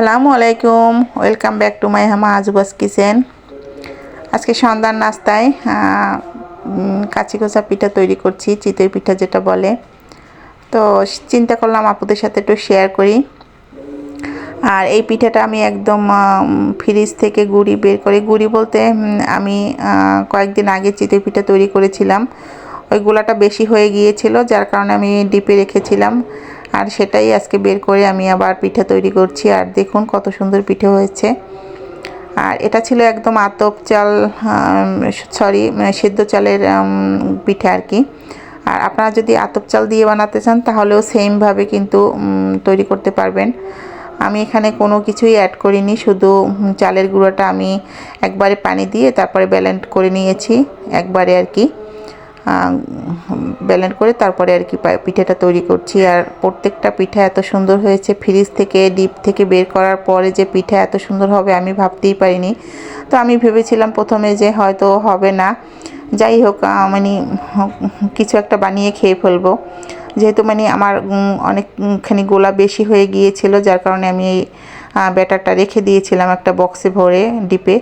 আসসালামু আলাইকুম। Welcome back to my হামা আজুবাস কিচেন আজকে সন্ধ্যার নাস্তায় কাচি কোচা পিঠা তৈরি করছি, চিতই পিঠা যেটা বলে। তো চিন্তা করলাম আপুদের সাথে একটু শেয়ার করি। আর এই পিঠাটা আমি একদম ফ্রিজ থেকে গুড়ি বের করে। গুড়ি বলতে আমি কয়েকদিন আগে চিতই পিঠা তৈরি করেছিলাম। ওই গোলাটা বেশি হয়ে গিয়েছিল, যার কারণে আমি ডিপে রেখেছিলাম। আর সেটাই আজকে বের করে আমি আবার পিঠা তৈরি করছি। আর দেখুন কত সুন্দর পিঠে হয়েছে। আর এটা ছিল একদম আতপ চাল সরি সেদ্ধ চালের পিঠে আর কি। আর আপনারা যদি আতপ চাল দিয়ে বানাতে চান, তাহলেও সেমভাবে কিন্তু তৈরি করতে পারবেন। আমি এখানে কোনো কিছুই অ্যাড করিনি, শুধু চালের গুঁড়োটা আমি একবারে পানি দিয়ে তারপরে ব্যালেন্ড করে নিয়েছি, একবারে আর কি। ব্যালেন্ড করে তারপরে আর কি পিঠাটা তৈরি করছি। আর প্রত্যেকটা পিঠা এত সুন্দর হয়েছে ফ্রিজ থেকে ডিপ থেকে বের করার পরে যে পিঠা এত সুন্দর হবে আমি ভাবতেই পারিনি। তো আমি ভেবেছিলাম প্রথমে যে হয়তো হবে না। যাই হোক মানে কিছু একটা বানিয়ে খেয়ে ফেলব। যেহেতু মানে আমার অনেকখানি গোলা বেশি হয়ে গিয়েছিল, যার কারণে আমি এই ব্যাটারটা রেখে দিয়েছিলাম একটা বক্সে ভরে ডিপে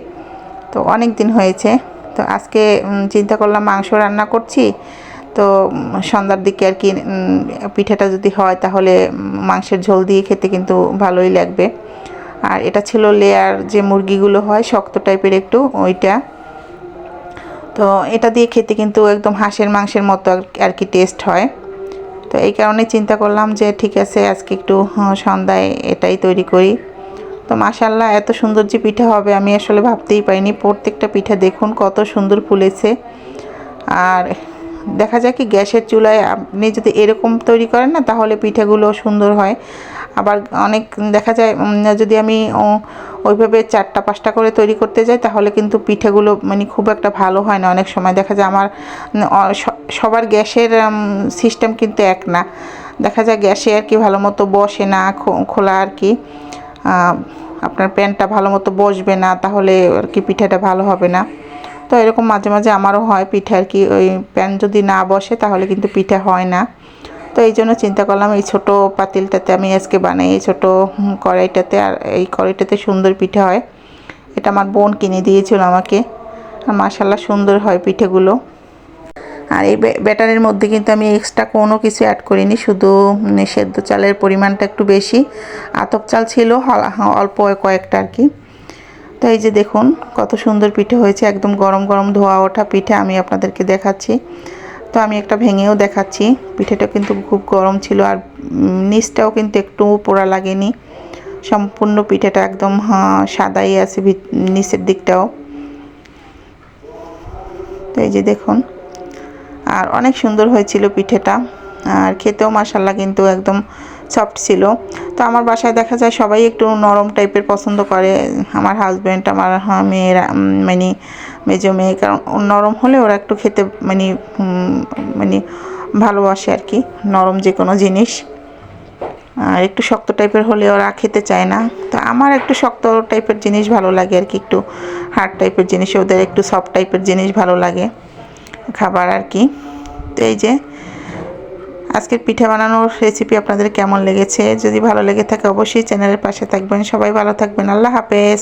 তো অনেক দিন হয়েছে। তো আজকে চিন্তা করলাম মাংস রান্না করছি। তো সন্ধ্যার দিকে আর কি পিঠাটা যদি হয় তাহলে মাংসের ঝোল দিয়ে খেতে কিন্তু ভালোই লাগবে। আর এটা ছিল লেয়ার যে মুরগিগুলো হয়, শক্ত টাইপের একটু, ওইটা। তো এটা দিয়ে খেতে কিন্তু একদম হাঁসের মাংসের মতো আর- কি টেস্ট হয়। তো এই কারণে চিন্তা করলাম যে ঠিক আছে, আজকে একটু সন্ধ্যায় এটাই তৈরি করি। তো মাশাল্লাহ এত সুন্দর যে পিঠা হবে আমি আসলে ভাবতেই পারিনি। প্রত্যেকটা পিঠা দেখুন কত সুন্দর ফুলেছে। আর দেখা যায় কি, গ্যাসের চুলায় আপনি যদি এরকম তৈরি করেন না, তাহলে পিঠাগুলো সুন্দর হয়। আবার অনেক দেখা যায় যদি আমি ওইভাবে চারটা পাঁচটা করে তৈরি করতে যাই, তাহলে কিন্তু পিঠাগুলো মানে খুব একটা ভালো হয় না অনেক সময়। দেখা যায় আমার সবার গ্যাসের সিস্টেম কিন্তু এক না। দেখা যায় গ্যাসে আর কি ভালো মতো বসে না খোলা আর কি। আপনার প্যানটা ভালো মতো বসবে না, তাহলে আর কি পিঠাটা ভালো হবে না। তো এরকম মাঝে মাঝে আমারও হয় পিঠা আর কি, ওই প্যান যদি না বসে তাহলে কিন্তু পিঠা হয় না। তো এই জন্য চিন্তা করলাম এই ছোটো পাতিলটাতে আমি আজকে বানাই এই ছোটো কড়াইটাতে আর এই কড়াইটাতে সুন্দর পিঠা হয়। এটা আমার বোন কিনে দিয়েছিল আমাকে। আর মাসাল্লাহ সুন্দর হয় পিঠেগুলো। আর এই ব্যাটারের মধ্যে কিন্তু আমি এক্সট্রা কোনো কিছু অ্যাড করিনি শুধু উম, সেদ্ধ চালের পরিমাণটা একটু বেশি। আতপ চাল ছিল অল্প কয়েকটা আর কি। তো এই যে দেখুন কত সুন্দর পিঠে হয়েছে একদম গরম গরম ধোয়া ওঠা পিঠে আমি আপনাদেরকে দেখাচ্ছি। তো আমি একটা ভেঙেও দেখাচ্ছি পিঠেটা কিন্তু খুব গরম ছিল আর নিচটাও কিন্তু একটু পোড়া লাগেনি। সম্পূর্ণ পিঠেটা একদম সাদাই আছে নিচের দিকটাও। তো এই যে দেখুন আর অনেক সুন্দর হয়েছিল পিঠেটা। আর খেতেও মাসাল্লাহ কিন্তু একদম সফট ছিল। তো আমার বাসায় দেখা যায় সবাই একটু নরম টাইপের পছন্দ করে। আমার হাজব্যান্ড আমার মেয়েরা মানে মেজো মেয়ে, কারণ নরম হলে ওরা একটু খেতে মানে মানে ভালোবাসে আর কি, নরম যে কোনো জিনিস। আর একটু শক্ত টাইপের হলে ওরা খেতে চায় না। তো আমার একটু শক্ত টাইপের জিনিস ভালো লাগে আর কি, একটু হার্ড টাইপের জিনিস, ওদের একটু সফট টাইপের জিনিস ভালো লাগে। খাবার আর কি। তো এই যে, আজকের পিঠা বানানোর রেসিপি আপনাদের কেমন লেগেছে? যদি ভালো লেগে থাকে অবশ্যই চ্যানেলের পাশে থাকবেন। সবাই ভালো থাকবেন। আল্লাহ হাফেজ।